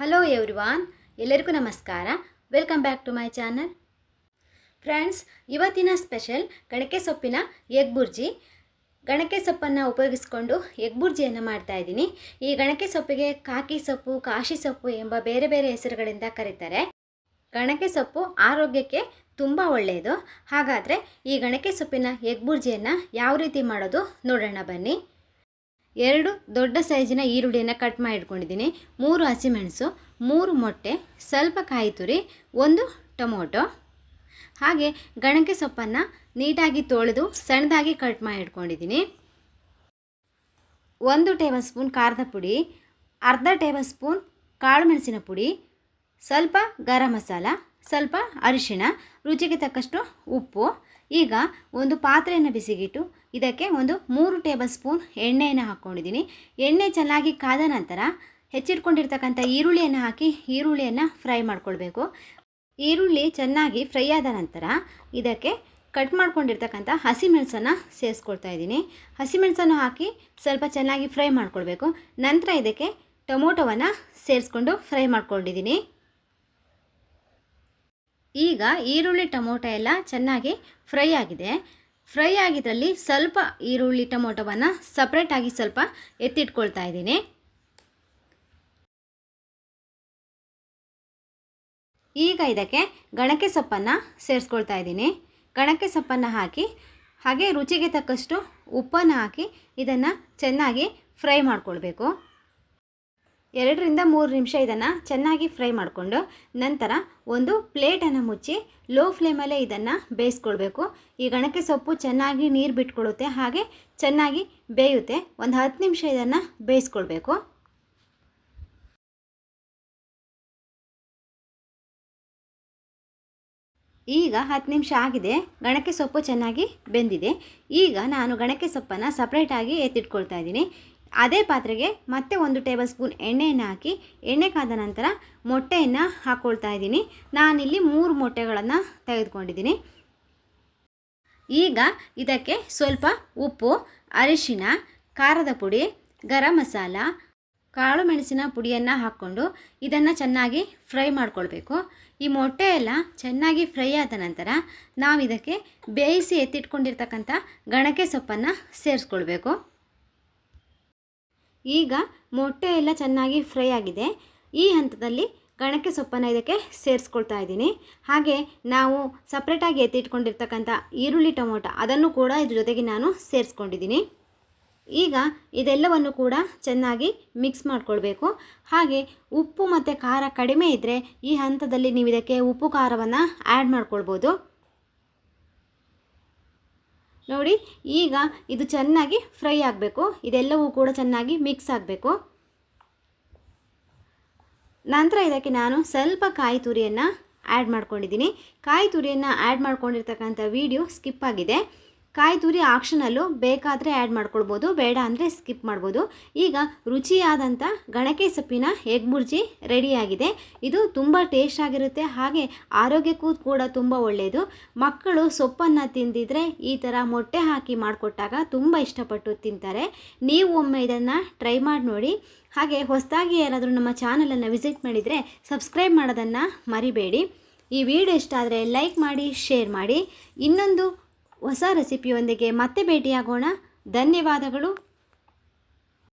Hello everyone ಎಲ್ಲರಿಗೂ ನಮಸ್ಕಾರ. Welcome back to my channel friends ಇವತ್ತಿನ ಸ್ಪೆಷಲ್ ಗಣಕೆ ಸೊಪ್ಪಿನ ಎಗ್ ಬುರ್ಜಿ. ಗಣಕೆ ಸೊಪ್ಪನ್ನು ಉಪಯೋಗಿಸಿಕೊಂಡು ಎಗ್ ಬುರ್ಜಿಯನ್ನು ಮಾಡ್ತಾ ಇದ್ದೀನಿ. ಈ ಗಣಕೆ ಸೊಪ್ಪಿಗೆ ಕಾಕಿ ಸೊಪ್ಪು, ಕಾಶಿ ಸೊಪ್ಪು ಎಂಬ ಬೇರೆ ಬೇರೆ ಹೆಸರುಗಳಿಂದ ಕರೀತಾರೆ. ಗಣಕೆ ಸೊಪ್ಪು ಆರೋಗ್ಯಕ್ಕೆ ತುಂಬ ಒಳ್ಳೆಯದು ಹಾಗಾದರೆ ಈ ಗಣಕೆ ಸೊಪ್ಪಿನ ಎಗ್ ಬುರ್ಜಿಯನ್ನು ಯಾವ ರೀತಿ ಮಾಡೋದು ನೋಡೋಣ ಬನ್ನಿ. ಎರಡು ದೊಡ್ಡ ಸೈಜಿನ ಈರುಳ್ಳಿಯನ್ನು ಕಟ್ ಮಾಡಿ ಇಟ್ಕೊಂಡಿದ್ದೀನಿ ಮೂರು ಹಸಿಮೆಣಸು, ಮೂರು ಮೊಟ್ಟೆ, ಸ್ವಲ್ಪ ಕಾಯಿ ತುರಿ, ಒಂದು ಟೊಮೊಟೊ. ಹಾಗೆ ಗಣಕೆ ಸೊಪ್ಪನ್ನು ನೀಟಾಗಿ ತೊಳೆದು ಸಣ್ಣದಾಗಿ ಕಟ್ ಮಾಡಿ ಇಟ್ಕೊಂಡಿದ್ದೀನಿ ಒಂದು ಟೇಬಲ್ ಸ್ಪೂನ್ ಖಾರದ ಪುಡಿ, ಅರ್ಧ ಟೇಬಲ್ ಸ್ಪೂನ್ ಕಾಳು ಮೆಣಸಿನ ಪುಡಿ, ಸ್ವಲ್ಪ ಗರಂ ಮಸಾಲ, ಸ್ವಲ್ಪ ಅರಿಶಿಣ, ರುಚಿಗೆ ತಕ್ಕಷ್ಟು ಉಪ್ಪು ಈಗ ಒಂದು ಪಾತ್ರೆಯನ್ನು ಬಿಸಿಗಿಟ್ಟು ಇದಕ್ಕೆ ಒಂದು ಮೂರು ಟೇಬಲ್ ಸ್ಪೂನ್ ಎಣ್ಣೆಯನ್ನು ಹಾಕ್ಕೊಂಡಿದ್ದೀನಿ. ಎಣ್ಣೆ ಚೆನ್ನಾಗಿ ಕಾದ ನಂತರ ಹೆಚ್ಚಿಟ್ಕೊಂಡಿರ್ತಕ್ಕಂಥ ಈರುಳ್ಳಿಯನ್ನು ಹಾಕಿ ಈರುಳ್ಳಿಯನ್ನು ಫ್ರೈ ಮಾಡ್ಕೊಳ್ಬೇಕು. ಈರುಳ್ಳಿ ಚೆನ್ನಾಗಿ ಫ್ರೈ ಆದ ನಂತರ ಇದಕ್ಕೆ ಕಟ್ ಮಾಡ್ಕೊಂಡಿರ್ತಕ್ಕಂಥ ಹಸಿಮೆಣಸನ್ನು ಸೇರಿಸ್ಕೊಳ್ತಾ ಇದ್ದೀನಿ. ಹಸಿಮೆಣಸನ್ನು ಹಾಕಿ ಸ್ವಲ್ಪ ಚೆನ್ನಾಗಿ ಫ್ರೈ ಮಾಡ್ಕೊಳ್ಬೇಕು. ನಂತರ ಇದಕ್ಕೆ ಟೊಮೊಟೊವನ್ನು ಸೇರಿಸ್ಕೊಂಡು ಫ್ರೈ ಮಾಡ್ಕೊಂಡಿದ್ದೀನಿ. ಈಗ ಈರುಳ್ಳಿ ಟೊಮೊಟೊ ಎಲ್ಲ ಚೆನ್ನಾಗಿ ಫ್ರೈ ಆಗಿದೆ. ಫ್ರೈ ಆಗಿದ್ರಲ್ಲಿ ಸ್ವಲ್ಪ ಈರುಳ್ಳಿ ಟೊಮೊಟೊವನ್ನು ಸಪ್ರೇಟಾಗಿ ಸ್ವಲ್ಪ ಎತ್ತಿಟ್ಕೊಳ್ತಾ ಇದ್ದೀನಿ. ಈಗ ಇದಕ್ಕೆ ಗಣಕೆ ಸೊಪ್ಪನ್ನು ಸೇರಿಸ್ಕೊಳ್ತಾ ಇದ್ದೀನಿ. ಗಣಕೆ ಸೊಪ್ಪನ್ನು ಹಾಕಿ, ಹಾಗೆ ರುಚಿಗೆ ತಕ್ಕಷ್ಟು ಉಪ್ಪನ್ನು ಹಾಕಿ ಇದನ್ನು ಚೆನ್ನಾಗಿ ಫ್ರೈ ಮಾಡ್ಕೊಳ್ಬೇಕು. ಎರಡರಿಂದ ಮೂರು ನಿಮಿಷ ಇದನ್ನು ಚೆನ್ನಾಗಿ ಫ್ರೈ ಮಾಡಿಕೊಂಡು ನಂತರ ಒಂದು ಪ್ಲೇಟನ್ನು ಮುಚ್ಚಿ ಲೋ ಫ್ಲೇಮಲ್ಲೇ ಇದನ್ನು ಬೇಯಿಸ್ಕೊಳ್ಬೇಕು. ಈ ಗಣಕೆ ಸೊಪ್ಪು ಚೆನ್ನಾಗಿ ನೀರು ಬಿಟ್ಕೊಳ್ಳುತ್ತೆ ಹಾಗೆ ಚೆನ್ನಾಗಿ ಬೇಯುತ್ತೆ. ಒಂದು ಹತ್ತು ನಿಮಿಷ ಇದನ್ನು ಬೇಯಿಸ್ಕೊಳ್ಬೇಕು. ಈಗ ಹತ್ತು ನಿಮಿಷ ಆಗಿದೆ, ಗಣಕೆ ಸೊಪ್ಪು ಚೆನ್ನಾಗಿ ಬೆಂದಿದೆ. ಈಗ ನಾನು ಗಣಕೆ ಸೊಪ್ಪನ್ನು ಸಪ್ರೇಟಾಗಿ ಎತ್ತಿಟ್ಕೊಳ್ತಾ ಇದ್ದೀನಿ. ಅದೇ ಪಾತ್ರೆಗೆ ಮತ್ತೆ ಒಂದು ಟೇಬಲ್ ಸ್ಪೂನ್ ಎಣ್ಣೆಯನ್ನು ಹಾಕಿ, ಎಣ್ಣೆ ಕಾದ ನಂತರ ಮೊಟ್ಟೆಯನ್ನು ಹಾಕ್ಕೊಳ್ತಾ ಇದ್ದೀನಿ. ನಾನಿಲ್ಲಿ ಮೂರು ಮೊಟ್ಟೆಗಳನ್ನು ತೆಗೆದುಕೊಂಡಿದ್ದೀನಿ. ಈಗ ಇದಕ್ಕೆ ಸ್ವಲ್ಪ ಉಪ್ಪು ಅರಿಶಿನ ಖಾರದ ಪುಡಿ, ಗರಂ ಮಸಾಲ, ಕಾಳು ಮೆಣಸಿನ ಪುಡಿಯನ್ನು ಹಾಕ್ಕೊಂಡು ಇದನ್ನು ಚೆನ್ನಾಗಿ ಫ್ರೈ ಮಾಡ್ಕೊಳ್ಬೇಕು. ಈ ಮೊಟ್ಟೆ ಎಲ್ಲ ಚೆನ್ನಾಗಿ ಫ್ರೈ ಆದ ನಂತರ ನಾವು ಇದಕ್ಕೆ ಬೇಯಿಸಿ ಎತ್ತಿಟ್ಕೊಂಡಿರ್ತಕ್ಕಂಥ ಗಣಕೆ ಸೊಪ್ಪನ್ನು ಸೇರಿಸ್ಕೊಳ್ಬೇಕು. ಈಗ ಮೊಟ್ಟೆ ಎಲ್ಲ ಚೆನ್ನಾಗಿ ಫ್ರೈ ಆಗಿದೆ. ಈ ಹಂತದಲ್ಲಿ ಗಣಕೆ ಸೊಪ್ಪನ್ನು ಇದಕ್ಕೆ ಸೇರಿಸ್ಕೊಳ್ತಾ ಇದ್ದೀನಿ. ಹಾಗೆ ನಾವು ಸಪ್ರೇಟಾಗಿ ಎತ್ತಿಟ್ಕೊಂಡಿರ್ತಕ್ಕಂಥ ಈರುಳ್ಳಿ ಟೊಮೊಟೊ ಅದನ್ನು ಕೂಡ ಇದ್ರ ಜೊತೆಗೆ ನಾನು ಸೇರಿಸ್ಕೊಂಡಿದ್ದೀನಿ. ಈಗ ಇದೆಲ್ಲವನ್ನು ಕೂಡ ಚೆನ್ನಾಗಿ ಮಿಕ್ಸ್ ಮಾಡಿಕೊಳ್ಬೇಕು. ಹಾಗೆ ಉಪ್ಪು ಮತ್ತು ಖಾರ ಕಡಿಮೆ ಇದ್ದರೆ ಈ ಹಂತದಲ್ಲಿ ನೀವು ಇದಕ್ಕೆ ಉಪ್ಪು ಖಾರವನ್ನು ಆ್ಯಡ್ ಮಾಡ್ಕೊಳ್ಬೋದು. ನೋಡಿ, ಈಗ ಇದು ಚೆನ್ನಾಗಿ ಫ್ರೈ ಆಗಬೇಕು. ಇದೆಲ್ಲವೂ ಕೂಡ ಚೆನ್ನಾಗಿ ಮಿಕ್ಸ್ ಆಗಬೇಕು. ನಂತರ ಇದಕ್ಕೆ ನಾನು ಸ್ವಲ್ಪ ಕಾಯಿ ತುರಿಯನ್ನು ಆ್ಯಡ್ ಮಾಡ್ಕೊಂಡಿದ್ದೀನಿ. ಕಾಯಿ ತುರಿಯನ್ನು ಆ್ಯಡ್ ಮಾಡ್ಕೊಂಡಿರ್ತಕ್ಕಂಥ ವಿಡಿಯೋ ಸ್ಕಿಪ್ ಆಗಿದೆ. ಕಾಯಿ ತುರಿ ಆಕ್ಷನಲ್ಲೂ ಬೇಕಾದರೆ ಆ್ಯಡ್ ಮಾಡ್ಕೊಳ್ಬೋದು, ಬೇಡ ಅಂದರೆ ಸ್ಕಿಪ್ ಮಾಡ್ಬೋದು. ಈಗ ರುಚಿಯಾದಂಥ ಗಣಕೆ ಸೊಪ್ಪಿನ ಎಗ್ ಬುರ್ಜಿ ರೆಡಿಯಾಗಿದೆ ಇದು ತುಂಬ ಟೇಸ್ಟ್ ಆಗಿರುತ್ತೆ, ಹಾಗೆ ಆರೋಗ್ಯಕ್ಕೂ ಕೂಡ ತುಂಬ ಒಳ್ಳೆಯದು ಮಕ್ಕಳು ಸೊಪ್ಪನ್ನು ತಿಂದಿದ್ರೆ ಈ ಥರ ಮೊಟ್ಟೆ ಹಾಕಿ ಮಾಡಿಕೊಟ್ಟಾಗ ತುಂಬ ಇಷ್ಟಪಟ್ಟು ತಿಂತಾರೆ. ನೀವು ಒಮ್ಮೆ ಇದನ್ನು ಟ್ರೈ ಮಾಡಿ ನೋಡಿ. ಹಾಗೆ ಹೊಸದಾಗಿ ಯಾರಾದರೂ ನಮ್ಮ ಚಾನಲನ್ನು ವಿಸಿಟ್ ಮಾಡಿದರೆ ಸಬ್ಸ್ಕ್ರೈಬ್ ಮಾಡೋದನ್ನು ಮರಿಬೇಡಿ. ಈ ವಿಡಿಯೋ ಇಷ್ಟ ಆದರೆ ಲೈಕ್ ಮಾಡಿ ಶೇರ್ ಮಾಡಿ. ಇನ್ನೊಂದು ಹೊಸ ರೆಸಿಪಿಯೊಂದಿಗೆ ಮತ್ತೆ ಭೇಟಿಯಾಗೋಣ. ಧನ್ಯವಾದಗಳು.